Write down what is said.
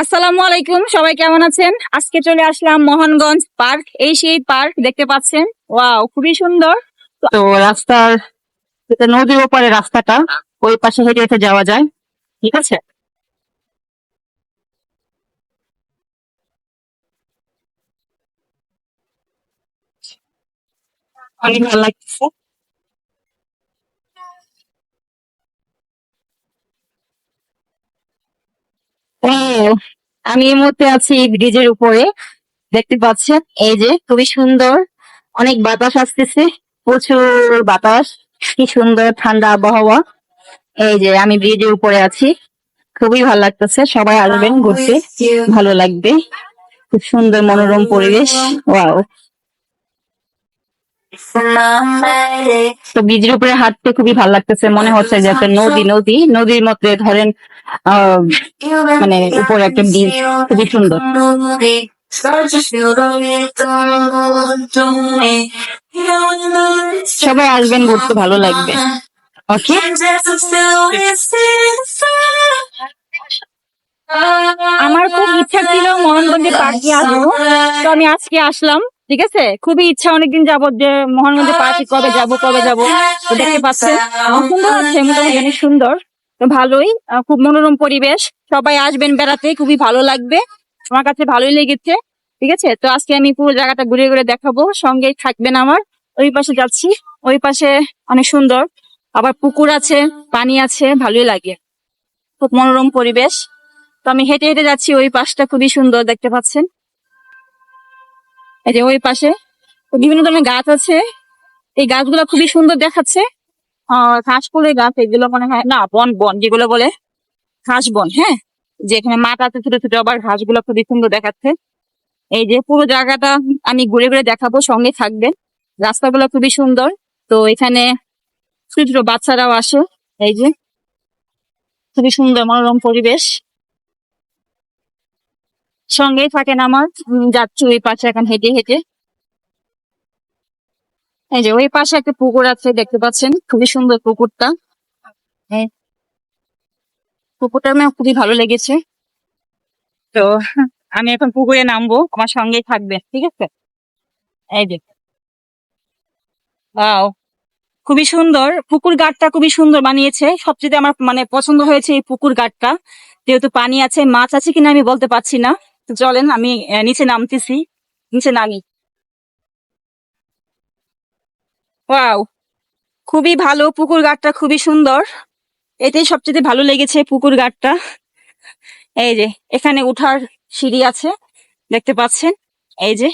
আসসালামু আলাইকুম, সবাই কেমন আছেন? আজকে চলে আসলাম মোহনগঞ্জ পার্ক, এই সেই পার্ক দেখতে পাচ্ছেন। ওয়াও, খুবই সুন্দর। তো রাস্তার, এটা নদীর ওপারে রাস্তাটা, ওই পাশে হেঁটে হেঁটে যাওয়া যায়, ঠিক আছে? অনেক ভালো লাগতেছে আমি এই মুহূর্তে আছি ব্রিজের উপরে। দেখতে পাচ্ছেন এই যে খুবই সুন্দর অনেক বাতাস আসতেছে প্রচুর বাতাস কি সুন্দর ঠান্ডা আবহাওয়া। এই যে আমি ব্রিজের উপরে আছি খুবই ভালো লাগতেছে সবাই আসবেন ঘুরতে ভালো লাগবে। খুব সুন্দর মনোরম পরিবেশ ওয়াও। তো ব্রিজের উপরে হাঁটতে খুবই ভালো লাগতেছে। মনে হচ্ছে যে একটা নদী নদী, নদীর মধ্যে ধরেন মানে উপরে একটা ব্রিজ, খুবই সুন্দর। সবাই আসবেন, ঘুরতে ভালো লাগবে। ওকে আমার খুব ইচ্ছা ছিল মোহনগঞ্জে পার্কে আসব। তো আমি আজকে আসলাম। ঠিক আছে? খুবই ইচ্ছা অনেকদিন যাবত যে মোহনগঞ্জে পার্কে কবে যাব কবে যাব দেখতে পাচ্ছেন। সুন্দর হচ্ছে মোটামুটি সুন্দর, তো ভালোই খুব মনোরম পরিবেশ। সবাই আসবেন বেড়াতে, খুবই ভালো লাগবে। আমার কাছে ভালোই লেগেছে, ঠিক আছে? তো আজকে আমি পুরো জায়গাটা ঘুরে ঘুরে দেখাবো, সঙ্গে থাকবেন আমার। ওই পাশে যাচ্ছি, ওই পাশে অনেক সুন্দর। আবার পুকুর আছে, পানি আছে, ভালোই লাগে। খুব মনোরম পরিবেশ। তো আমি হেঁটে হেঁটে যাচ্ছি, ওই পাশটা খুবই সুন্দর, দেখতে পাচ্ছেন। এই যে ওই পাশে বিভিন্ন ধরনের গাছ আছে। এই গাছগুলো খুবই সুন্দর দেখাচ্ছে। আহ ঘাস গাছ, এগুলো মনে হয়, না, বন বন যেগুলো বলে, ঘাস বন হ্যাঁ? যে এখানে মাঠ আছে ছোট ছোট, আবার ঘাসগুলো খুবই সুন্দর দেখাচ্ছে। এই যে পুরো জায়গাটা আমি ঘুরে ঘুরে দেখাবো, সঙ্গে থাকবেন। রাস্তাগুলো খুবই সুন্দর। তো এখানে ছোট ছোট বাচ্চারাও আসে। এই যে খুবই সুন্দর মনোরম পরিবেশ। সঙ্গেই থাকেন আমার। যাচ্ছি ওই পাশে এখন হেঁটে হেঁটে। এই যে ওই পাশে একটা পুকুর আছে, দেখতে পাচ্ছেন? খুবই সুন্দর পুকুরটা। এই পুকুরটা আমার খুবই ভালো লেগেছে। তো আমি এখন পুকুরে নামবো, আমার সঙ্গেই থাকবে ঠিক আছে? এই যে। ওয়াও। খুবই সুন্দর। পুকুর ঘাটটা খুবই সুন্দর বানিয়েছে। সবচেয়ে আমার মানে পছন্দ হয়েছে এই পুকুর ঘাটটা যেহেতু পানি আছে, মাছ আছে কিনা আমি বলতে পারছি না। চলেন, আমি নিচে নামতেছি। নিচে নামি। ওয়াও, খুবই ভালো পুকুর ঘাটটা খুবই সুন্দর। এটাই সবচেয়ে ভালো লেগেছে পুকুর ঘাটটা এই যে, এখানে উঠার সিঁড়ি আছে, দেখতে পাচ্ছেন? এই যে